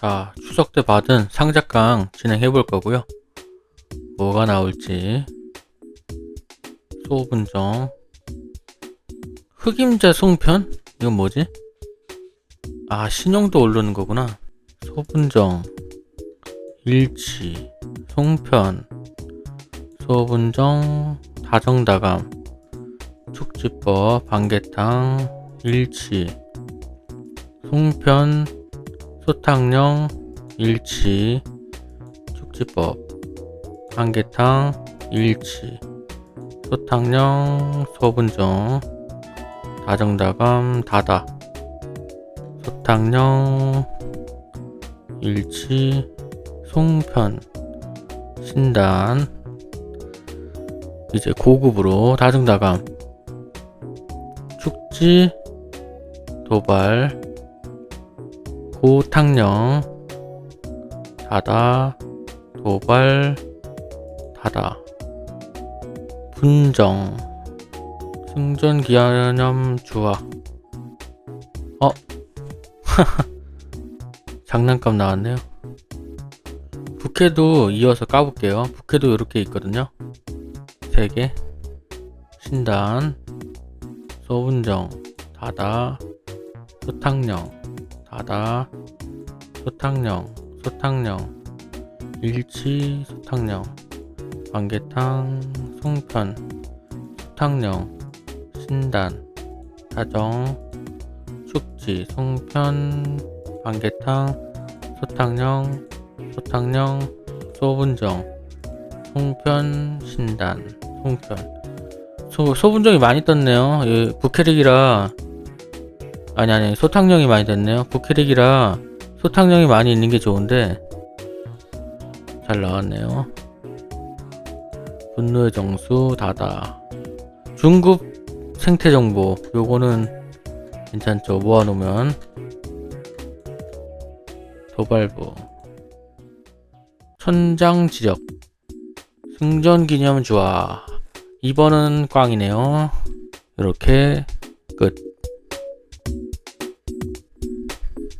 자, 추석 때 받은 상작강 진행해 볼 거고요. 뭐가 나올지. 소분정. 흑임자 송편? 이건 뭐지? 아, 신용도 오르는 거구나. 소분정. 일치. 송편. 소분정. 다정다감. 축지법. 반개탕. 일치. 송편. 소탕령, 일치, 축지법, 한계탕, 일치, 소탕령, 소분정, 다정다감, 다다, 소탕령, 일치, 송편, 신단, 이제 고급으로 다정다감, 축지, 도발, 고탕령. 다다 도발 다다. 분정. 승전 기념 주화. 어? 장난감 나왔네요. 부캐도 이어서 까볼게요. 부캐도 이렇게 있거든요. 3개. 신단. 소분정. 다다. 소탕령 다다 소탕령 소탕령 일치 소탕령 반개탕 송편 소탕령 신단 다정 축지 송편 반개탕 소탕령 소탕령 소분정 송편 신단 송편. 소, 소분정이 많이 떴네요. 예, 부캐릭이라 아니 아니 소탕령이 많이 됐네요. 부캐릭이라 소탕령이 많이 있는 게 좋은데 잘 나왔네요. 분노의 정수 다다. 중급 생태 정보. 요거는 괜찮죠. 모아놓으면. 도발부. 천장 지적. 승전 기념 주화 2번은 꽝이네요. 이렇게 끝